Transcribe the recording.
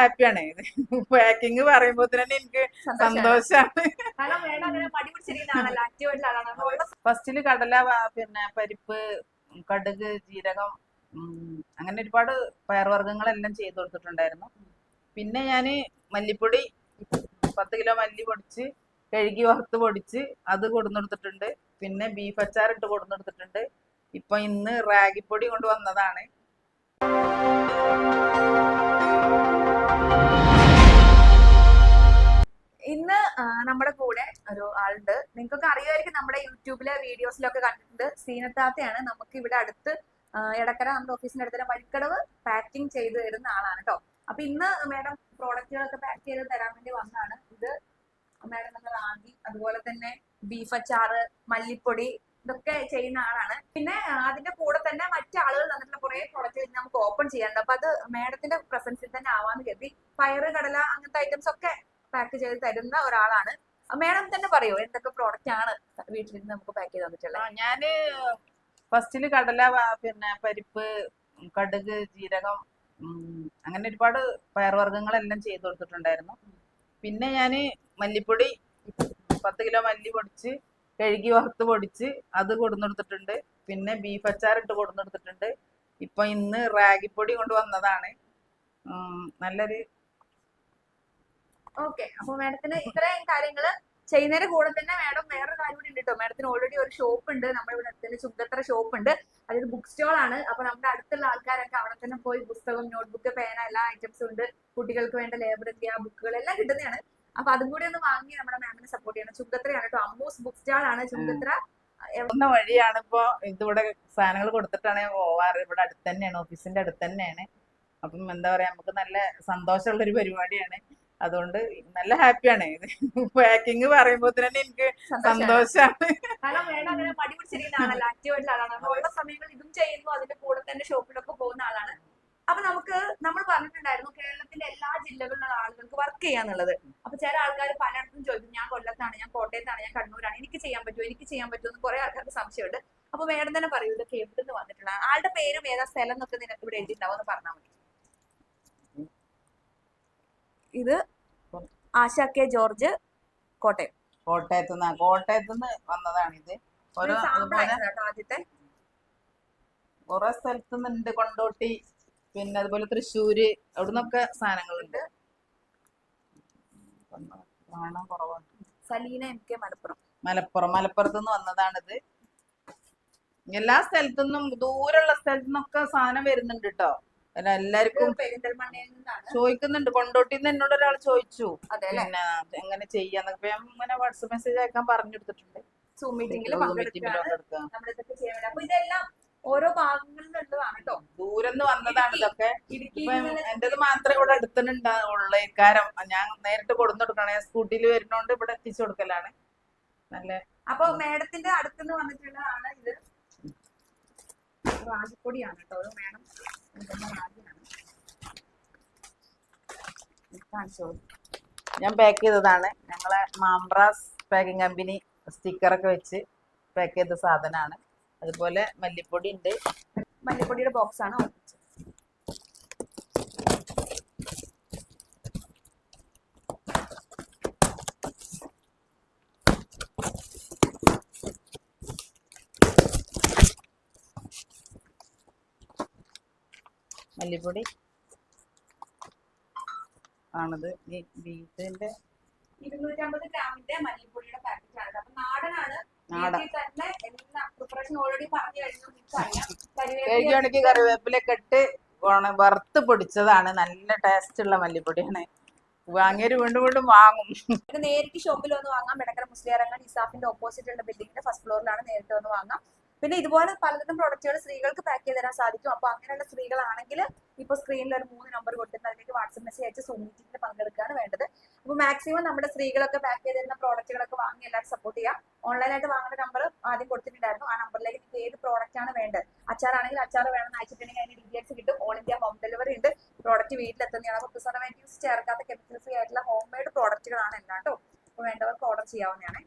ഹാപ്പിയാണ്. പാക്കിങ് പറയുമ്പോ തന്നെ എനിക്ക് ഉള്ള ഫസ്റ്റിൽ കടല പിന്നെ പരിപ്പ് കടുക് ജീരകം അങ്ങനെ ഒരുപാട് പയർവർഗങ്ങളെല്ലാം ചെയ്തു കൊടുത്തിട്ടുണ്ടായിരുന്നു. പിന്നെ ഞാൻ മല്ലിപ്പൊടി പത്ത് കിലോ മല്ലി പൊടിച്ച് കഴുകി വറുത്ത് പൊടിച്ച് അത് കൊടുന്നെടുത്തിട്ടുണ്ട്. പിന്നെ ബീഫ് അച്ചാർ ഇട്ട് കൊടുന്നെടുത്തിട്ടുണ്ട്. ഇപ്പൊ ഇന്ന് റാഗിപ്പൊടി കൊണ്ട് ഒരു ആളുണ്ട്. നിങ്ങൾക്കൊക്കെ അറിയുമായിരിക്കും നമ്മുടെ യൂട്യൂബിലെ വീഡിയോസിലൊക്കെ കണ്ടിട്ടുണ്ട്. സീനത്താത്തയാണ് നമുക്ക് ഇവിടെ അടുത്ത് ഇടക്കര നമ്മുടെ ഓഫീസിന്റെ അടുത്ത് വഴിക്കടവ് പാക്കിംഗ് ചെയ്ത് തരുന്ന ആളാണ് കേട്ടോ അപ്പൊ ഇന്ന് മാഡം പ്രോഡക്റ്റുകളൊക്കെ പാക്ക് ചെയ്ത് തരാൻ വേണ്ടി വന്നതാണ്. ഇത് മാഡം നമ്മൾ റാഗി അതുപോലെ തന്നെ ബീഫ് അച്ചാറ് മല്ലിപ്പൊടി ഇതൊക്കെ ചെയ്യുന്ന ആളാണ്. പിന്നെ അതിന്റെ കൂടെ തന്നെ മറ്റു ആളുകൾ തന്നിട്ടുള്ള കുറെ പ്രോഡക്റ്റ് നമുക്ക് ഓപ്പൺ ചെയ്യാനുണ്ട്. അപ്പൊ അത് മാഡത്തിന്റെ പ്രസൻസിൽ തന്നെ ആവാന്ന് കരുതി. പയറ് കടല അങ്ങനത്തെ ഐറ്റംസ് ഒക്കെ പാക്ക് ചെയ്ത് തരുന്ന ഒരാളാണ്. മാഡം തന്നെ പറയോ എന്തൊക്കെ പ്രോഡക്റ്റ് ആണ് വീട്ടിലിരുന്ന് നമുക്ക് പാക്ക് ചെയ്ത് തന്നിട്ടുള്ളത് ഞാൻ ഫസ്റ്റിൽ കടല പിന്നെ പരിപ്പ് കടുക് ജീരകം അങ്ങനെ ഒരുപാട് പയർവർഗങ്ങളെല്ലാം ചെയ്തു കൊടുത്തിട്ടുണ്ടായിരുന്നു. പിന്നെ ഞാൻ മല്ലിപ്പൊടി പത്ത് കിലോ മല്ലി പൊടിച്ച് കഴുകി വറുത്ത് പൊടിച്ച് അത് കൊടുന്നെടുത്തിട്ടുണ്ട്. പിന്നെ ബീഫ് അച്ചാർ ഇട്ട് കൊടുന്നെടുത്തിട്ടുണ്ട്. ഇപ്പൊ ഇന്ന് റാഗിപ്പൊടി കൊണ്ട് വന്നതാണ്. നല്ലൊരു ഓക്കെ അപ്പൊ മാഡത്തിന് ഇത്രയും കാര്യങ്ങൾ ചെയ്യുന്നതിന്റെ കൂടെ തന്നെ മാഡം വേറൊരു കാര്യം കൂടി ഉണ്ട് കേട്ടോ മാഡത്തിന് ഓൾറെഡി ഒരു ഷോപ്പ് ഉണ്ട്. നമ്മുടെ ഇവിടെ അടുത്ത് ചുങ്കത്ര ഷോപ്പ് ഉണ്ട്. അതൊരു ബുക്ക് സ്റ്റോൾ ആണ്. അപ്പൊ നമ്മുടെ അടുത്തുള്ള ആൾക്കാരൊക്കെ അവിടെ തന്നെ പോയി പുസ്തകം നോട്ട്ബുക്ക് പേന എല്ലാ ഐറ്റംസും ഉണ്ട്. കുട്ടികൾക്ക് വേണ്ട ലൈബ്രറി ആ ബുക്കുകൾ എല്ലാം കിട്ടുന്നതാണ്. അപ്പൊ അതും കൂടി ഒന്ന് വാങ്ങി നമ്മുടെ മാമിനെ സപ്പോർട്ട് ചെയ്യണം. ചുങ്കത്രയാണ് കേട്ടോ. അമ്മൂസ് ബുക്ക് സ്റ്റാൾ ആണ്. ചുങ്കത്ര എന്ന വഴിയാണ് ഇപ്പൊ ഇതിവിടെ സാധനങ്ങൾ കൊടുത്തിട്ടാണ് ഞാൻ പോവാറ്. ഇവിടെ അടുത്ത് തന്നെയാണ് ഓഫീസിന്റെ അടുത്ത് തന്നെയാണ്. അപ്പം എന്താ പറയാ നമുക്ക് നല്ല സന്തോഷമുള്ള ഒരു പരിപാടിയാണ്. അതുകൊണ്ട് നല്ല ഹാപ്പിയാണ്. ഇത് പാക്കിങ് പറയുമ്പോ തന്നെ എനിക്ക് സന്തോഷമാണ് അപ്പൊ നമുക്ക് നമ്മൾ പറഞ്ഞിട്ടുണ്ടായിരുന്നു കേരളത്തിലെ എല്ലാ ജില്ലകളിലുള്ള ആളുകൾക്ക് വർക്ക് ചെയ്യാന്നുള്ളത്. അപ്പൊ ചില ആൾക്കാർ പലയിടത്തും ചോദിക്കും ഞാൻ കൊല്ലത്താണ് ഞാൻ കോട്ടയത്താണ് ഞാൻ കണ്ണൂരാണ് എനിക്ക് ചെയ്യാൻ പറ്റുമോ എനിക്ക് ചെയ്യാൻ പറ്റുമോ എന്ന് കുറെ ആൾക്കാർക്ക് സംശയമുണ്ട്. അപ്പൊ മേഡം തന്നെ പറയൂ ഇതൊക്കെ എവിടെ നിന്ന് വന്നിട്ടുള്ള ആളുടെ പേരും ഏതാ സ്ഥലം എന്നൊക്കെ നിനക്ക് ഇവിടെ എഴുതിയിട്ടുണ്ടാവും എന്ന് പറഞ്ഞാൽ മതി. ഇത് ആശ കെ ജോർജ് കോട്ടയം. കോട്ടയത്ത് നിന്ന് കോട്ടയത്ത് നിന്ന് വന്നതാണ് ഇത് ഓരോ ആദ്യത്തെ. കുറെ സ്ഥലത്ത് നിന്നുണ്ട് കൊണ്ടോട്ടി പിന്നെ അതുപോലെ തൃശ്ശൂര് അവിടുന്നൊക്കെ സാധനങ്ങളുണ്ട്. കുറവാണ്. Salina M K Malappuram. Malappuram മലപ്പുറത്ത് നിന്ന് വന്നതാണിത്. എല്ലാ സ്ഥലത്തുനിന്നും ദൂരമുള്ള സ്ഥലത്തുനിന്നൊക്കെ സാധനം വരുന്നുണ്ട് കേട്ടോ എല്ലാവർക്കും പെരിന്തൽമണ്ണയിൽ നിന്നാണ് ചോദിക്കുന്നുണ്ട്. കൊണ്ടോട്ടിന്ന് എന്നോട് ഒരാൾ ചോദിച്ചു അല്ലെ? പിന്നെ എങ്ങനെ ചെയ്യാന്നൊക്കെ. അപ്പൊ ഞാൻ ഇങ്ങനെ വാട്സപ്പ് മെസ്സേജ് അയക്കാൻ പറഞ്ഞെടുത്തിട്ടുണ്ട് സൂം മീറ്റിംഗിൽ അപ്പൊ ഇതെല്ലാം ഓരോ ഭാഗങ്ങളിലുള്ളതാണ് കേട്ടോ ദൂരന്ന് വന്നതാണ് ഇതൊക്കെ. എന്റേത് മാത്രമേ ഇവിടെ അടുത്തുണ്ടാവുള്ളൂ കാരം ഞാൻ നേരിട്ട് കൊടുന്നു കൊടുക്കണേ. സ്കൂട്ടിയിൽ വരുന്നോണ്ട് ഇവിടെ എത്തിച്ചു കൊടുക്കലാണ്. നല്ല അപ്പൊ മേഡത്തിന്റെ അടുത്തുനിന്ന് വന്നിട്ടുള്ളതാണ് ഇത്. റാഗിപ്പൊടിയാണ് കേട്ടോ മേഡം ഞാൻ പാക്ക് ചെയ്തതാണ്. ഞങ്ങളെ മാംബ്രാസ് പാക്കിംഗ് കമ്പനി സ്റ്റിക്കറൊക്കെ വെച്ച് പാക്ക് ചെയ്ത സാധനമാണ്. അതുപോലെ മല്ലിപ്പൊടി ഉണ്ട്. മല്ലിപ്പൊടിയുടെ ബോക്സാണ് ആണ് മല്ലിപ്പൊടി ആണത്. ഈ ബീഫിന്റെ ഇരുന്നൂറ്റമ്പത് ഗ്രാമിന്റെ മല്ലിപ്പൊടിയുടെ പാക്കറ്റ് ആണ് അപ്പൊ നാടനാണ് കഴിക്കുകയാണെങ്കിൽ കറിവേപ്പിലൊക്കെ ഇട്ട് വറുത്ത് പൊടിച്ചതാണ്. നല്ല ടേസ്റ്റ് ഉള്ള മല്ലിപ്പൊടിയാണ്. വാങ്ങിയൊരു വീണ്ടും വീണ്ടും വാങ്ങും. നേരിട്ട് ഷോപ്പിൽ വന്ന് വാങ്ങാം. മെടക്കര ഇറങ്ങാൻ ഇസാഫിന്റെ ഓപ്പോസിറ്റ് ഉള്ള ബിൽഡിങ്ങിന്റെ ഫസ്റ്റ് ഫ്ലോറിലാണ് നേരിട്ട് വന്ന് വാങ്ങാം. പിന്നെ ഇതുപോലെ പലതരം പ്രൊഡക്റ്റുകൾ സ്ത്രീകൾക്ക് പാക്ക് ചെയ്ത് തരാൻ സാധിക്കും. അപ്പൊ അങ്ങനെയുള്ള സ്ത്രീകളാണെങ്കിൽ ഇപ്പൊ സ്ക്രീനിൽ ഒരു മൂന്ന് നമ്പർ കൊടുത്തിട്ട് അതിലേക്ക് വാട്സപ്പ് മെസ്സേജ് അയച്ച് സൂം മീറ്റിംഗിൽ പങ്കെടുക്കുകയാണ് വേണ്ടത്. അപ്പൊ മാക്സിമം നമ്മുടെ സ്ത്രീകളൊക്കെ പാക്ക് ചെയ്ത് തരുന്ന പ്രോഡക്റ്റുകളൊക്കെ വാങ്ങി എല്ലാവരും സപ്പോർട്ട് ചെയ്യാം. ഓൺലൈനായിട്ട് വാങ്ങുന്ന നമ്പർ ആദ്യം കൊടുത്തിട്ടുണ്ടായിരുന്നു. ആ നമ്പറിലേക്ക് നിങ്ങൾക്ക് ഏത് പ്രോഡക്റ്റ് ആണ് വേണ്ടത്? അച്ചാറാണെങ്കിൽ അച്ചാർ വേണമെന്ന് അയച്ചിട്ടുണ്ടെങ്കിൽ അതിന്റെ ഡീറ്റെയിൽസ് കിട്ടും. ഓൾ ഇന്ത്യ ഹോം ഡെലിവറി ഉണ്ട്. പ്രോഡക്റ്റ് വീട്ടിലെത്തുന്നതാണ്. യൂസ് ചേർക്കാത്ത കെമിക്കൽ ഫ്രീ ആയിട്ടുള്ള ഹോം മെയ്ഡ് പ്രോഡക്റ്റുകളാണ് എല്ലാം കേട്ടോ അപ്പോൾ വേണ്ടവർക്ക് ഓർഡർ ചെയ്യാവുന്നതാണ്.